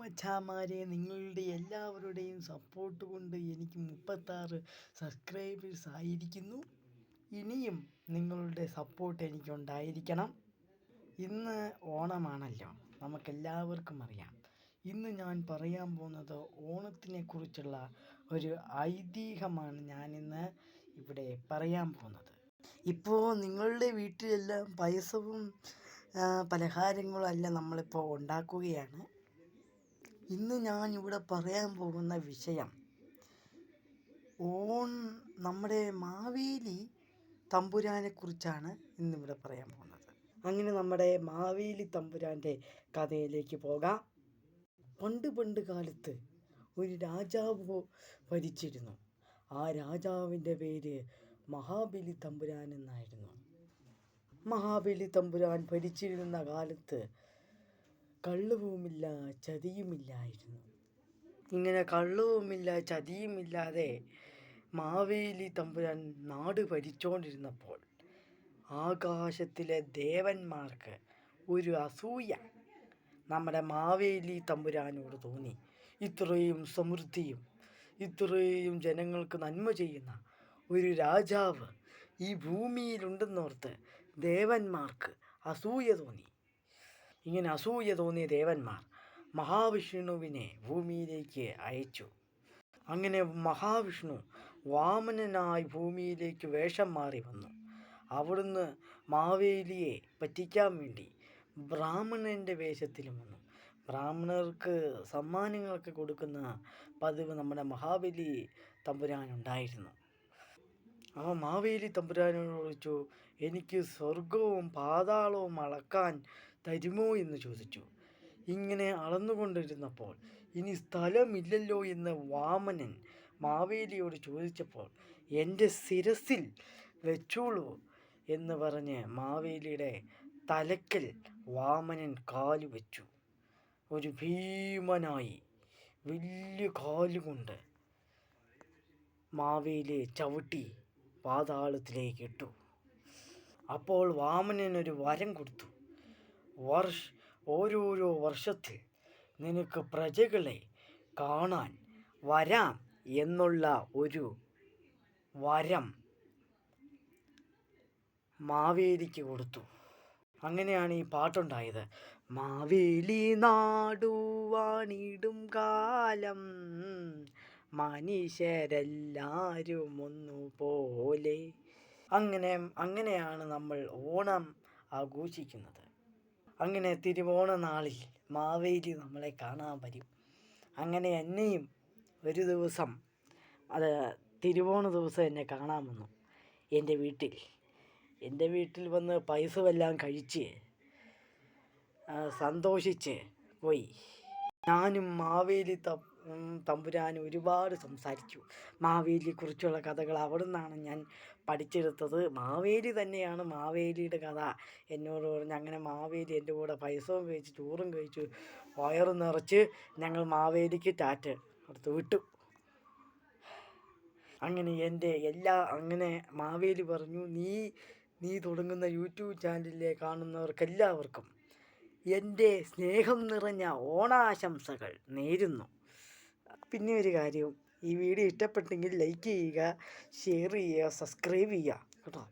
മച്ചാമാരെ നിങ്ങളുടെ എല്ലാവരുടെയും സപ്പോർട്ട് കൊണ്ട് എനിക്ക് മുപ്പത്താറ് സബ്സ്ക്രൈബേഴ്സ് ആയിരിക്കുന്നു. ഇനിയും നിങ്ങളുടെ സപ്പോർട്ട് എനിക്കുണ്ടായിരിക്കണം. ഇന്ന് ഓണമാണല്ലോ. നമുക്കെല്ലാവർക്കും അറിയാം. ഇന്ന് ഞാൻ പറയാൻ പോകുന്നത് ഓണത്തിനെ കുറിച്ചുള്ള ഒരു ഐതിഹ്യമാണ് ഞാനിന്ന് ഇവിടെ പറയാൻ പോകുന്നത്. ഇപ്പോൾ നിങ്ങളുടെ വീട്ടിലെല്ലാം പായസവും പലഹാരങ്ങളും എല്ലാം നമ്മളിപ്പോൾ ഉണ്ടാക്കുകയാണ്. ഇന്ന് ഞാൻ ഇവിടെ പറയാൻ പോകുന്ന വിഷയം ഓൺ നമ്മുടെ മാവേലി തമ്പുരാനെ കുറിച്ചാണ് ഇന്നിവിടെ പറയാൻ പോകുന്നത്. അങ്ങനെ നമ്മുടെ മാവേലി തമ്പുരാന്റെ കഥയിലേക്ക് പോകാം. പണ്ട് പണ്ട് കാലത്ത് ഒരു രാജാവ് ഭരിച്ചിരുന്നു. ആ രാജാവിന്റെ പേര് മഹാബലി തമ്പുരാൻ എന്നായിരുന്നു. മഹാബലി തമ്പുരാൻ ഭരിച്ചിരുന്ന കാലത്ത് കള്ളുവുമില്ല ചതിയുമില്ലായിരുന്നു ഇങ്ങനെ കള്ളുവുമില്ല ചതിയുമില്ലാതെ മാവേലി തമ്പുരാൻ നാട് ഭരിച്ചുകൊണ്ടിരുന്നപ്പോൾ ആകാശത്തിലെ ദേവന്മാർക്ക് ഒരു അസൂയ നമ്മുടെ മാവേലി തമ്പുരാനോട് തോന്നി. ഇത്രയും സമൃദ്ധിയും ഇത്രയും ജനങ്ങൾക്ക് നന്മ ചെയ്യുന്ന ഒരു രാജാവ് ഈ ഭൂമിയിലുണ്ടെന്നോർത്ത് ദേവന്മാർക്ക് അസൂയ തോന്നി. ഇങ്ങനെ അസൂയ തോന്നിയ ദേവന്മാർ മഹാവിഷ്ണുവിനെ ഭൂമിയിലേക്ക് അയച്ചു. അങ്ങനെ മഹാവിഷ്ണു വാമനനായി ഭൂമിയിലേക്ക് വേഷം മാറി വന്നു. അവിടുന്ന് മാവേലിയെ പറ്റിക്കാൻ വേണ്ടി ബ്രാഹ്മണന്റെ വേഷത്തിലും വന്നു. ബ്രാഹ്മണർക്ക് സമ്മാനങ്ങളൊക്കെ കൊടുക്കുന്ന പതിവ് നമ്മുടെ മഹാബലി തമ്പുരാനുണ്ടായിരുന്നു. ആ മാവേലി തമ്പുരാനോട് ചോദിച്ചു എനിക്ക് സ്വർഗവും പാതാളവും അളക്കാൻ തരുമോ എന്ന് ചോദിച്ചു. ഇങ്ങനെ അളന്നുകൊണ്ടിരുന്നപ്പോൾ ഇനി സ്ഥലമില്ലല്ലോ എന്ന് വാമനൻ മാവേലിയോട് ചോദിച്ചപ്പോൾ എന്റെ ശിരസിൽ വെച്ചോളൂ എന്ന് പറഞ്ഞ് മാവേലിയുടെ തലക്കൽ വാമനൻ കാൽ വെച്ചു. ഒരു ഭീമനായി വലിയ കാലുകൊണ്ട് മാവേലി ചവിട്ടി പാതാളത്തിലേക്ക് ഇട്ടു. അപ്പോൾ വാമനൻ ഒരു വരം കൊടുത്തു. വർഷ ഓരോരോ വർഷത്തിൽ നിനക്ക് പ്രജകളെ കാണാൻ വരാം എന്നുള്ള ഒരു വരം മാവേലിക്ക് കൊടുത്തു. അങ്ങനെയാണ് ഈ പാട്ടുണ്ടായത്. മാവേലി നാടുവാണിടും കാലം മനുഷ്യരെല്ലാവരും ഒന്നുപോലെ. അങ്ങനെ അങ്ങനെയാണ് നമ്മൾ ഓണം ആഘോഷിക്കുന്നത്. അങ്ങനെ തിരുവോണ നാളിൽ മാവേലി നമ്മളെ കാണാൻ വരും. അങ്ങനെ എന്നെയും ഒരു ദിവസം അത് തിരുവോണ ദിവസം എന്നെ കാണാൻ വന്നു. എന്റെ വീട്ടിൽ എന്റെ വീട്ടിൽ വന്ന് പൈസമെല്ലാം കഴിച്ച് സന്തോഷിച്ച് പോയി. ഞാനും മാവേലി തമ്പുരാനും ഒരുപാട് സംസാരിച്ചു. മാവേലിയെക്കുറിച്ചുള്ള കഥകൾ അവിടെ നിന്നാണ് ഞാൻ പഠിച്ചെടുത്തത്. മാവേലി തന്നെയാണ് മാവേലിയുടെ കഥ. എന്നോട് പറഞ്ഞ് അങ്ങനെ മാവേലി എന്റെ കൂടെ പൈസവും കഴിച്ച് ചോറും കഴിച്ചു വയറും നിറച്ച് ഞങ്ങൾ മാവേലിക്ക് ടാറ്റ് അടുത്ത് വിട്ടു. അങ്ങനെ എന്റെ എല്ലാ അങ്ങനെ മാവേലി പറഞ്ഞു നീ നീ തുടങ്ങുന്ന യൂട്യൂബ് ചാനലിലെ കാണുന്നവർക്കെല്ലാവർക്കും എന്റെ സ്നേഹം നിറഞ്ഞ ഓണാശംസകൾ നേരുന്നു. പിന്നെ ഒരു കാര്യവും ഈ വീഡിയോ ഇഷ്ടപ്പെട്ടെങ്കിൽ ലൈക്ക് ചെയ്യുക ഷെയർ ചെയ്യുക സബ്സ്ക്രൈബ് ചെയ്യുക കേട്ടോ.